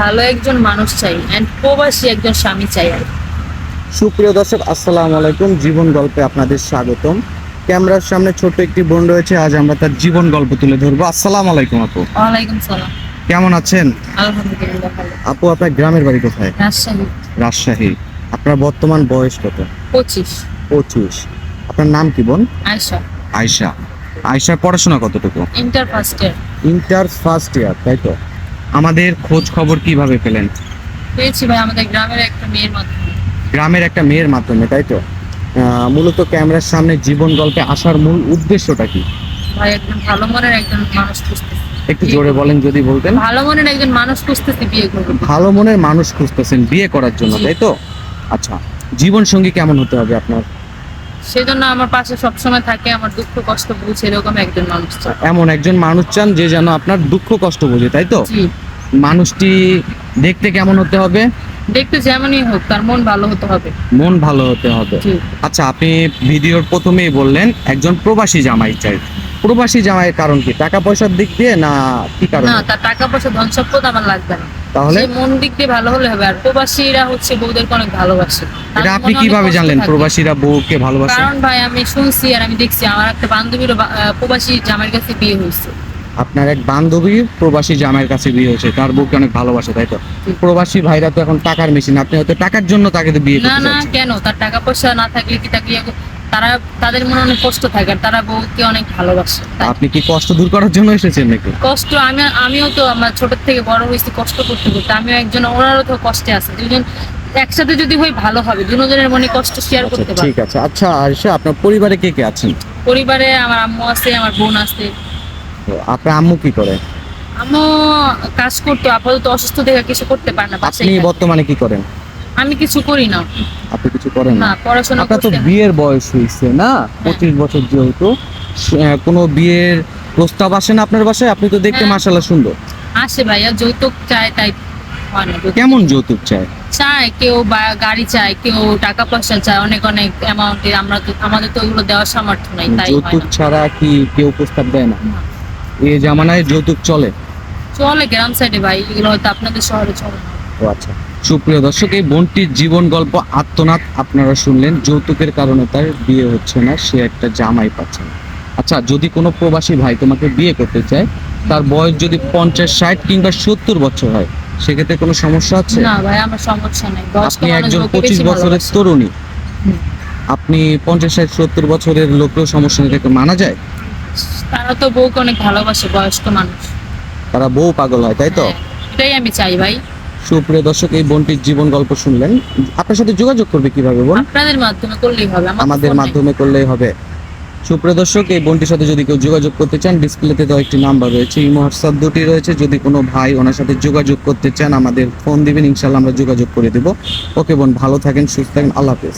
ভালো একজন মানুষ চাই এন্ড প্রবাসী একজন স্বামী চাই আর সুপ্রিয় দর্শক আসসালামু আলাইকুম। জীবন গল্পে আপনাদের স্বাগতম। ক্যামেরার সামনে ছোট্ট একটি বোন রয়েছে। আজ আমরা তার জীবন গল্প তুলে ধরবো। আসসালামু আলাইকুম আপু। ওয়ালাইকুম সালাম। কেমন আছেন? আলহামদুলিল্লাহ ভালো। আপু আপনার গ্রামের বাড়ি কোথায়? রাজশাহী। রাজশাহী। আপনার বর্তমান বয়স কত? পঁচিশ। পঁচিশ। আপনার নাম কি বোন? আয়সা আয়শা। আয়শার পড়াশোনা কতটুকু? Inter first year inter first year তাই তো? আমাদের খোঁজ খবর কীভাবে পেলেন? পেয়েছি ভাই আমাদের গ্রামের একটা মেয়ের মাধ্যমে। গ্রামের একটা মেয়ের মাধ্যমে তাই তো? মূলত ক্যামেরার সামনে জীবন গল্পে আসার মূল উদ্দেশ্যটা কি? ভাই একজন ভালো মনের একজন মানুষ খুঁজতেছি। একটু জোরে বলেন যদি বলতেন। ভালো মনের একজন মানুষ খুঁজতেছি বিয়ে করব। ভালো মনের মানুষ খুঁজতেছেন বিয়ে করার জন্য তাই তো? আচ্ছা জীবন সঙ্গী কেমন হতে হবে আপনার? সেই জন্য আমার পাশে সবসময় থাকে আমার দুঃখ কষ্ট বুঝে এরকম একজন মানুষ এমন একজন মানুষ চান যে যেন আপনার দুঃখ কষ্ট বোঝে তাই তো? মানুষটি দেখতে কেমন হতে হবে? দেখতে যেমনই হোক তার মন ভালো হতে হবে। মন ভালো হতে হবে। আচ্ছা আপনি ভিডিওর প্রথমেই বললেন একজন প্রবাসী জামাই চাই। প্রবাসী জামাইয়ের কারণ কি? টাকা পয়সার দিক দিয়ে না কি কারণ? না তার টাকা পয়সা ধন সম্পদ আমার লাগবে না। তাহলে? সে মন দিক দিয়ে ভালো হলে হবে আর প্রবাসীরা হচ্ছে বউদেরকে অনেক ভালোবাসে। এটা আপনি কীভাবে জানলেন প্রবাসীরা বউকে ভালোবাসে? কারণ ভাই আমি শুনছি আর আমি দেখছি আমার একটা বান্ধবীরও বা- আহ, প্রবাসী জামাইয়ের কাছে বিয়ে হয়েছে। আপনার এক বান্ধবী প্রবাসী জামাইয়ের কাছে বিয়ে হয়েছে তার বউকে অনেক ভালোবাসে তাই তো? প্রবাসী ভাইরা তো এখন টাকার মেশিন আপনি হয়তো টাকার জন্য তাকে তো বিয়ে না না কেন? তার টাকা পয়সা না থাকলে কি তাকে ইয়ে- তারা তাদের মনে অনেক কষ্ট থাকে আর তারা বউকে অনেক ভালোবাসে আপনি কি কষ্ট দূর করার জন্য এসেছেন নাকি? কষ্ট আমি আমিও তো আমার ছোট থেকে বড় হয়েছি কষ্ট করতে করতে আমিও একজন ওনারও তো কষ্টে আছে দুজন একসাথে যদি হই ভালো হবে দুজনের মনে কষ্ট শেয়ার আচ্ছা করতে ঠিক আছে। আচ্ছা আরিশা আপনার পরিবারে কে কে আছেন? পরিবারে আমার আম্মু আছে আমার বোন আছে আপনার আম্মু কি করে? আম্মু কাজ করতো আপাতত অসুস্থ দেখে কিছু করতে পারে না আপনি বর্তমানে কি করেন? আমি কিছু করি না। আপনি কিছু করেন না? পড়াশোনা আপনার তো বিয়ের বয়স হয়েছে না? পঁচিশ বছর যেহেতু কোনো বিয়ের প্রস্তাব আসে না আপনার বাসায়? আপনি তো দেখতে হ্যাঁ। মাসাল্লাহ সুন্দর। আসে ভাইয়া যৌতুক চায় তাই কেমন যৌতুক চায়? চায় কেউ বা- গাড়ি চায় কেউ টাকা পয়সা চায় অনেক অনেক অ্যামাউন্টে আমরা তো আমাদের তো ওগুলো দেওয়ার সামর্থ্য নাই তাই যৌতুক ছাড়া কি কেউ প্রস্তাব দেয় না। এই জামানায় যৌতুক চলে? চলে গ্রাম সাইডে ভাই এগুলো হয়তো আপনাদের শহরে চলে। না ও আচ্ছা। সুপ্রিয় দর্শক এই বোনটির জীবন গল্প আত্মনাথ আপনারা শুনলেন। যৌতুকের কারণে তার বিয়ে হচ্ছে না সে একটা জামাই পাচ্ছে না। আচ্ছা যদি কোনো প্রবাসী ভাই তোমাকে বিয়ে করতে চায় তার বয়স যদি পঞ্চাশ ষাট কিংবা সত্তর বছর হয় সেক্ষেত্রে কোনো সমস্যা আছে? না ভাই আমার সমস্যা নাই। আপনি একজন পঁচিশ বছরের তরুণী। আপনি পঞ্চাশ ষাট সত্তর বছরের লোকেও সমস্যা মানা যায়? তারা তো বউকে অনেক ভালোবাসে বয়স্ক মানুষ। তারা বউ পাগল হয় তাই তো? হ্যাঁ, এটাই আমি চাই ভাই। সুপ্রিয় দর্শক এই বোনটির জীবন গল্প শুনলেন। আপনার সাথে যোগাযোগ করবে কীভাবে বোন? আপনাদের মাধ্যমে করলেই হবে আমাদের মাধ্যমে করলেই হবে। সুপ্রিয় দর্শক এই বোনটির সাথে যদি কেউ যোগাযোগ করতে চান ডিসপ্লেতে দেওয়া একটি নাম্বার রয়েছে এই হোয়াটসঅ্যাপ দুটি রয়েছে। যদি কোনো ভাই ওনার সাথে যোগাযোগ করতে চান আমাদের ফোন দিবেন ইনশাল্লাহ আমরা যোগাযোগ করে দেবো। ওকে বোন ভালো থাকেন সুস্থ থাকেন আল্লাহ হাফেজ।